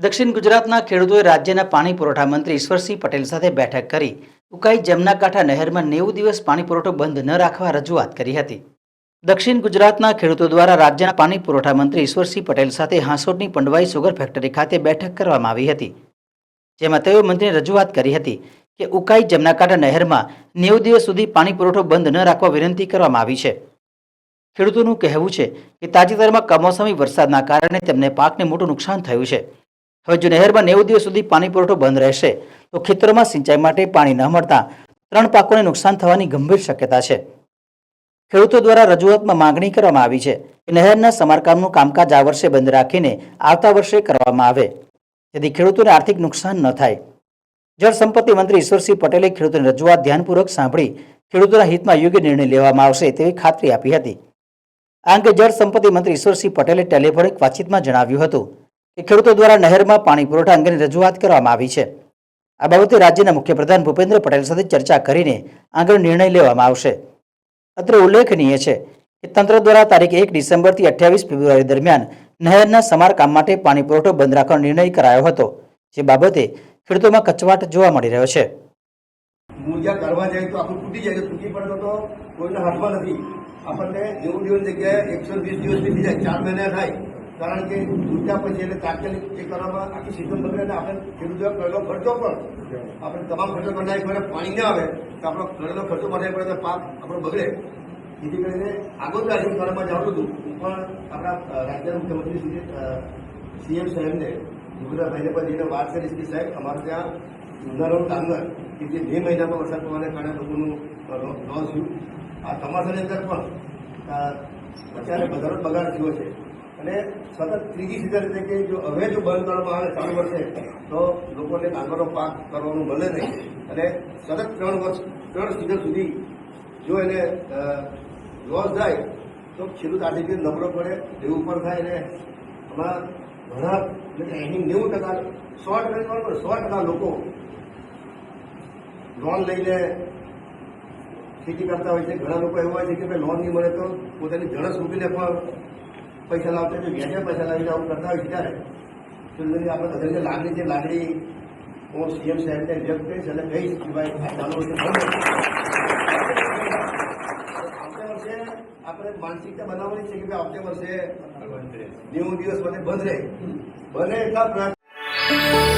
દક્ષિણ ગુજરાતના ખેડૂતોએ રાજ્યના પાણી પુરવઠા મંત્રી ઈશ્વરસિંહ પટેલ સાથે બેઠક કરી. ઉકાઈ, જમનાકાંઠા નહેરમાં નેવું દિવસ પાણી પુરવઠો બંધ ન રાખવા રજૂઆત કરી હતી. દક્ષિણ ગુજરાતના ખેડૂતો દ્વારા રાજ્યના પાણી પુરવઠા મંત્રી ઈશ્વરસિંહ પટેલ સાથે હાંસોટની પંડવાઈ સુગર ફેક્ટરી ખાતે બેઠક કરવામાં આવી હતી. જેમાં તેઓ મંત્રીને રજૂઆત કરી હતી કે ઉકાઈ, જમનાકાંઠા નહેરમાં નેવું દિવસ સુધી પાણી પુરવઠો બંધ ન રાખવા વિનંતી કરવામાં આવી છે. ખેડૂતોનું કહેવું છે કે તાજેતરમાં કમોસમી વરસાદના કારણે તેમને પાકને મોટું નુકસાન થયું છે. હવે જો નહેરમાં નેવું દિવસ સુધી પાણી પુરવઠો બંધ રહેશે, તો ખેતરોમાં સિંચાઈ માટે પાણી ન મળતા ત્રણ પાકોને નુકસાન થવાની ગંભીર શક્યતા છે. ખેડૂતો દ્વારા રજૂઆતમાં માંગણી કરવામાં આવી છે કે નહેરના સમારકામનું કામકાજ આ વર્ષે બંધ રાખીને આવતા વર્ષે કરવામાં આવે, જેથી ખેડૂતોને આર્થિક નુકસાન ન થાય. જળ સંપત્તિ મંત્રી ઈશ્વરસિંહ પટેલે ખેડૂતોની રજૂઆત ધ્યાનપૂર્વક સાંભળી ખેડૂતોના હિતમાં યોગ્ય નિર્ણય લેવામાં આવશે તેવી ખાતરી આપી હતી. આ અંગે જળ સંપત્તિ મંત્રી ઈશ્વરસિંહ પટેલે ટેલિફોનિક વાતચીતમાં જણાવ્યું હતું. કે ખેડૂતો દ્વારા નહેરમાં પાણી પુરવઠા અંગેની રજૂઆત કરવામાં આવી છે. આ બાબતે રાજ્યના મુખ્યપ્રધાન ભૂપેન્દ્ર પટેલ સાથે ચર્ચા કરીને આગળ નિર્ણય લેવામાં આવશે. અત્રે ઉલ્લેખનીય છે કે તંત્ર દ્વારા તારીખ એક ડિસેમ્બરથી અઠ્યાવીસ ફેબ્રુઆરી દરમિયાન નહેરના સમારકામ માટે પાણી પુરવઠો બંધ રાખવાનો નિર્ણય કરાયો હતો, જે બાબતે ખેડૂતોમાં કચવાટ જોવા મળી રહ્યો છે. મૂળજા કરવા જાય તો આપણું તૂટી જાય તૂટી પડતો તો કોઈના હાથમાં નથી. આપણને નેવું દિવસ જગ્યાએ એકસો વીસ દિવસ બીતી જાય, ચાર મહિના થાય કારણ કે તૂટ્યા પછી એટલે તાત્કાલિક એ કરવામાં આખી સિસ્ટમ બગડે અને આપણે ખેડૂતો કરેલો ખર્ચો પણ આપણે તમામ ખર્ચો બનાવી પડે, પાણી ના આવે, તો આપણો કરેલો ખર્ચો બનાવી પડે, તો પાક આપણો બગડે. જેથી કરીને આગળ રાજ્ય કરવામાં જાણું હતું. હું પણ આપણા રાજ્યના મુખ્યમંત્રી શ્રી સીએમ સાહેબને ગુજરાતભાઈને પણ જઈને વાત કરીશ કે સાહેબ, અમારે ત્યાં ઉનાળો ડાંગર કે જે બે મહિનામાં વરસાદ પડવાને કારણે લોકોનું લોસ થયું. આ ચોમાસાની અંદર પણ અત્યારે વધારો બગાડ થયો છે. અને સતત ત્રીજી સીઝન એટલે કે જો હવે જો બંધ કરવામાં આવે ત્રણ વર્ષે, તો લોકોને ડાંગરનો પાક કરવાનું મળે નહીં. અને સતત ત્રણ વર્ષ, ત્રણ સીઝન સુધી જો એને લોસ જાય તો ખેડૂત આર્થિક નબળો પડે દેવું પણ થાય અને આમાં ઘણા એની નેવું ટકા, સો ટકા સો ટકા લોકો લોન લઈને ખેતી કરતા હોય છે. ઘણા લોકો એવા હોય છે કે ભાઈ લોન નહીં મળે તો પોતાની જણસ મૂકીને પણ પૈસા લાવતા હોય તો વ્યાજે પૈસા લાવીને આવું કરતા હોય ત્યારે ખેડૂતોની આપણે બધાની લાગણી છે લાગણી હું સીએમ સાહેબને વ્યક્ત કરીશ અને કહીશ કે ભાઈ આ ચાલુ વર્ષે આવતા વર્ષે આપણે માનસિકતા બનાવવાની છે કે ભાઈ આવતા વર્ષે નેવું દિવસ માટે બંધ રહે. બને એટલા